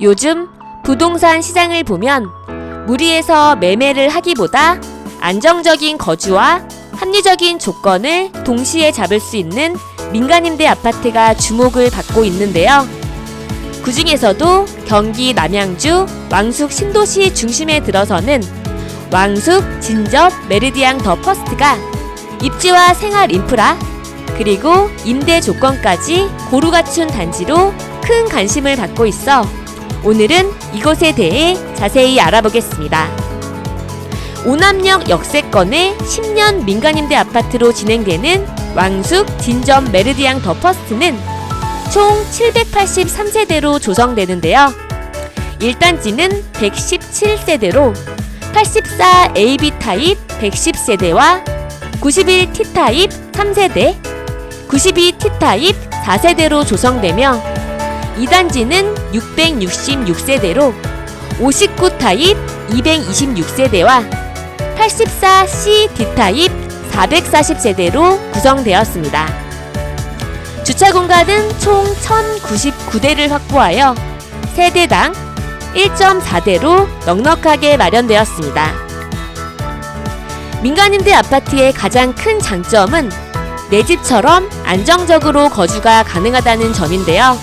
요즘 부동산 시장을 보면 무리해서 매매를 하기보다 안정적인 거주와 합리적인 조건을 동시에 잡을 수 있는 민간임대 아파트가 주목을 받고 있는데요. 그 중에서도 경기 남양주 왕숙 신도시 중심에 들어서는 왕숙, 진접, 메르디앙 더 퍼스트가 입지와 생활 인프라 그리고 임대 조건까지 고루 갖춘 단지로 큰 관심을 받고 있어 오늘은 이곳에 대해 자세히 알아보겠습니다. 오남역 역세권의 10년 민간임대 아파트로 진행되는 왕숙 진점 메르디앙 더 퍼스트는 총 783세대로 조성되는데요. 1단지는 117세대로 84 AB 타입 110세대와 91 T 타입 3세대, 92 T 타입 4세대로 조성되며 2단지는 666세대로 59 타입 226세대와 84 C D 타입 440세대로 구성되었습니다. 주차 공간은 총 1099대를 확보하여 세대당 1.4대로 넉넉하게 마련되었습니다. 민간임대 아파트의 가장 큰 장점은 내 집처럼 안정적으로 거주가 가능하다는 점인데요.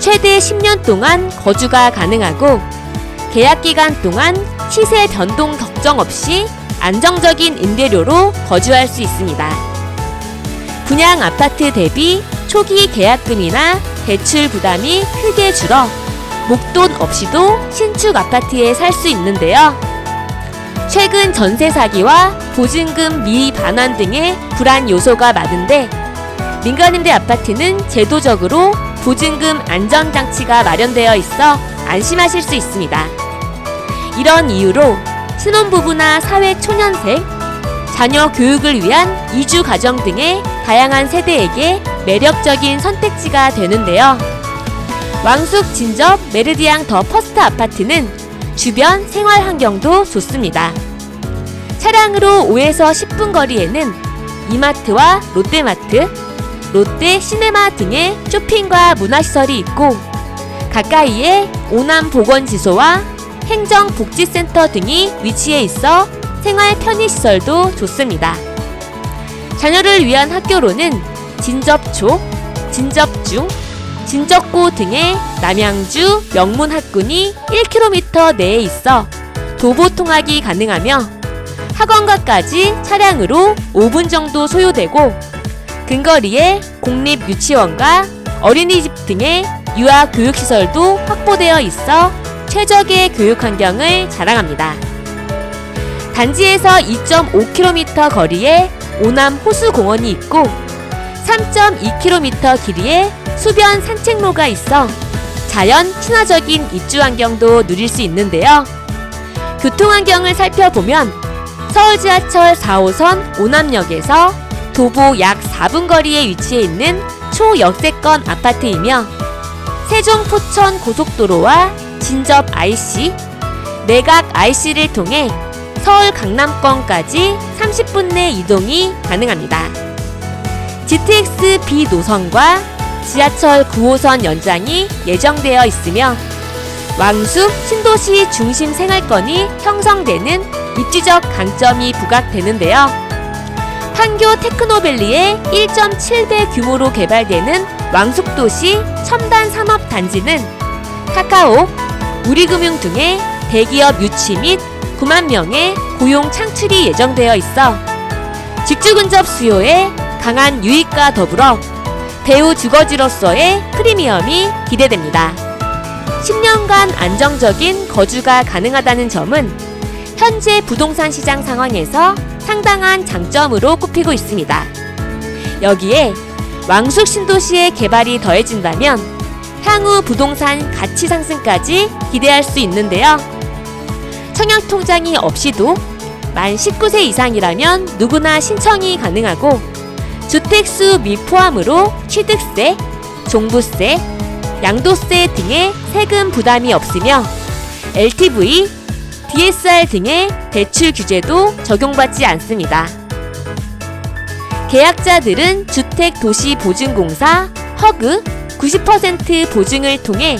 최대 10년 동안 거주가 가능하고 계약 기간 동안 시세 변동 걱정 없이 안정적인 임대료로 거주할 수 있습니다. 분양 아파트 대비 초기 계약금이나 대출 부담이 크게 줄어 목돈 없이도 신축 아파트에 살 수 있는데요. 최근 전세 사기와 보증금 미 반환 등의 불안 요소가 많은데 민간임대 아파트는 제도적으로 보증금 안전장치가 마련되어 있어 안심하실 수 있습니다. 이런 이유로 신혼부부나 사회초년생, 자녀 교육을 위한 이주 가정 등의 다양한 세대에게 매력적인 선택지가 되는데요. 왕숙 진접 메르디앙 더 퍼스트 아파트는 주변 생활 환경도 좋습니다. 차량으로 5에서 10분 거리에는 이마트와 롯데마트, 롯데 시네마 등의 쇼핑과 문화시설이 있고 가까이에 오남 보건지소와 행정복지센터 등이 위치해 있어 생활 편의시설도 좋습니다. 자녀를 위한 학교로는 진접초, 진접중, 진적고 등의 남양주 명문 학군이 1km 내에 있어 도보 통학이 가능하며 학원가까지 차량으로 5분 정도 소요되고 근거리에 공립 유치원과 어린이집 등의 유아 교육시설도 확보되어 있어 최적의 교육 환경을 자랑합니다. 단지에서 2.5km 거리에 오남 호수공원이 있고 3.2km 길이에 수변 산책로가 있어 자연 친화적인 입주 환경도 누릴 수 있는데요. 교통 환경을 살펴보면 서울 지하철 4호선 오남역에서 도보 약 4분 거리에 위치해 있는 초역세권 아파트이며 세종 포천 고속도로와 진접 IC, 내각 IC를 통해 서울 강남권까지 30분 내 이동이 가능합니다. GTX B 노선과 지하철 9호선 연장이 예정되어 있으며 왕숙 신도시 중심 생활권이 형성되는 입지적 강점이 부각되는데요. 판교 테크노밸리의 1.7배 규모로 개발되는 왕숙도시 첨단 산업 단지는 카카오, 우리금융 등의 대기업 유치 및 9만 명의 고용 창출이 예정되어 있어 직주 근접 수요에 강한 유익과 더불어 배우 주거지로서의 프리미엄이 기대됩니다. 10년간 안정적인 거주가 가능하다는 점은 현재 부동산 시장 상황에서 상당한 장점으로 꼽히고 있습니다. 여기에 왕숙 신도시의 개발이 더해진다면 향후 부동산 가치 상승까지 기대할 수 있는데요. 청약 통장이 없이도 만 19세 이상이라면 누구나 신청이 가능하고 주택수 미 포함으로 취득세, 종부세, 양도세 등의 세금 부담이 없으며 LTV, DSR 등의 대출 규제도 적용받지 않습니다. 계약자들은 주택도시보증공사 허그 90% 보증을 통해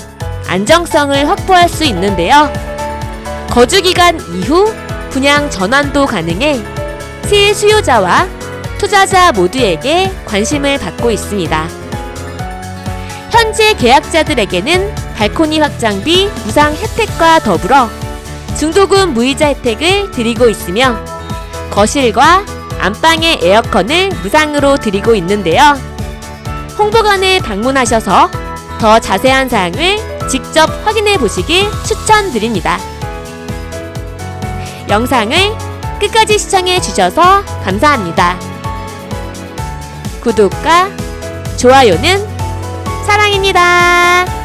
안정성을 확보할 수 있는데요. 거주 기간 이후 분양 전환도 가능해 실수요자와 투자자 모두에게 관심을 받고 있습니다. 현재 계약자들에게는 발코니 확장비 무상 혜택과 더불어 중도금 무이자 혜택을 드리고 있으며 거실과 안방의 에어컨을 무상으로 드리고 있는데요. 홍보관을 방문하셔서 더 자세한 사항을 직접 확인해 보시길 추천드립니다. 영상을 끝까지 시청해 주셔서 감사합니다. 구독과 좋아요는 사랑입니다.